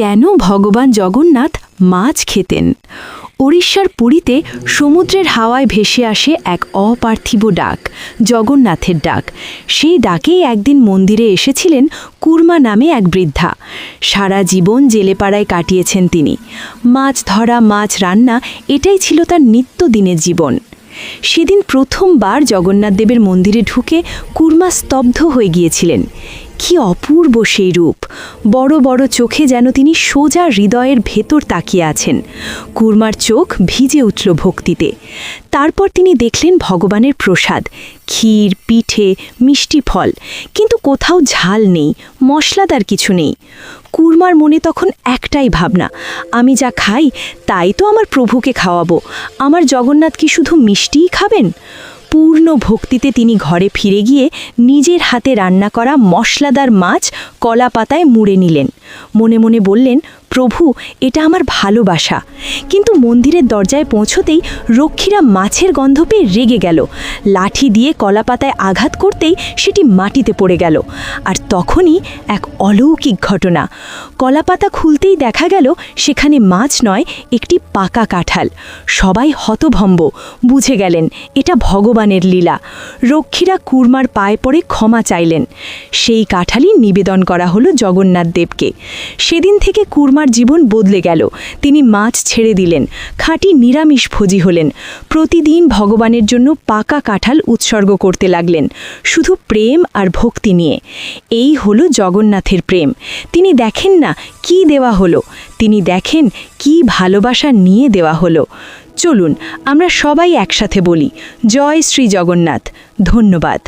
কেন ভগবান জগন্নাথ মাছ খেতেন? ওড়িশার পুরীতে সমুদ্রের হাওয়ায় ভেসে আসে এক অপার্থিব ডাক, জগন্নাথের ডাক। সেই ডাকেই একদিন মন্দিরে এসেছিলেন কুর্মা নামে এক বৃদ্ধা। সারা জীবন জেলেপাড়ায় কাটিয়েছেন তিনি। মাছ ধরা, মাছ রান্না, এটাই ছিল তার নিত্যদিনের জীবন। সেদিন প্রথমবার জগন্নাথ দেবের মন্দিরে ঢুকে কুর্মা স্তব্ধ হয়ে গিয়েছিলেন। কি অপূর্ব সেই রূপ। বড় বড় চোখে যেন তিনি সোজা হৃদয়ের ভেতর তাকিয়ে আছেন। কুর্মার চোখ ভিজে উঠল ভক্তিতে। তারপর তিনি দেখলেন ভগবানের প্রসাদ, ক্ষীর, পিঠে, মিষ্টি ফল। কিন্তু কোথাও ঝাল নেই, মশলাদার কিছু নেই। কুর্মার মনে তখন একটাই ভাবনা, আমি যা খাই, তাই তো আমার প্রভুকে খাওয়াবো। আমার জগন্নাথ কি শুধু মিষ্টিই খাবেন? পূর্ণ ভক্তিতে তিনি ঘরে ফিরে গিয়ে নিজের হাতে রান্না করা মশলাদার মাছ কলা পাতায় মুড়ে নিলেন। মনে মনে বললেন প্রভু, এটা আমার ভালোবাসা। কিন্তু মন্দিরের দরজায় পৌঁছতেই রক্ষীরা মাছের গন্ধ পেয়ে রেগে গেল। লাঠি দিয়ে কলাপাতায় আঘাত করতেই সেটি মাটিতে পড়ে গেল। আর তখনই এক অলৌকিক ঘটনা। কলাপাতা খুলতেই দেখা গেল, সেখানে মাছ নয়, একটি পাকা কাঁঠাল। সবাই হতভম্ব, বুঝে গেলেন, এটা ভগবানের লীলা। রক্ষীরা কুর্মার পায়ে পড়ে ক্ষমা চাইলেন। সেই কাঁঠালই নিবেদন করা হলো জগন্নাথ দেবকে সেদিন থেকে কুর্মার জীবন বদলে গেল। তিনি মাছ ছেড়ে দিলেন। খাঁটি নিরামিষ ভোজি হলেন। প্রতিদিন ভগবানের জন্য পাকা কাঁঠাল উৎসর্গ করতে লাগলেন। শুধু প্রেম আর ভক্তি নিয়ে। এই হলো জগন্নাথের প্রেম। তিনি দেখেন না কি দেওয়া হলো। তিনি দেখেন কি ভালোবাসা নিয়ে দেওয়া হলো। চলুন, আমরা সবাই একসাথে বলি, জয় শ্রী জগন্নাথ। ধন্যবাদ।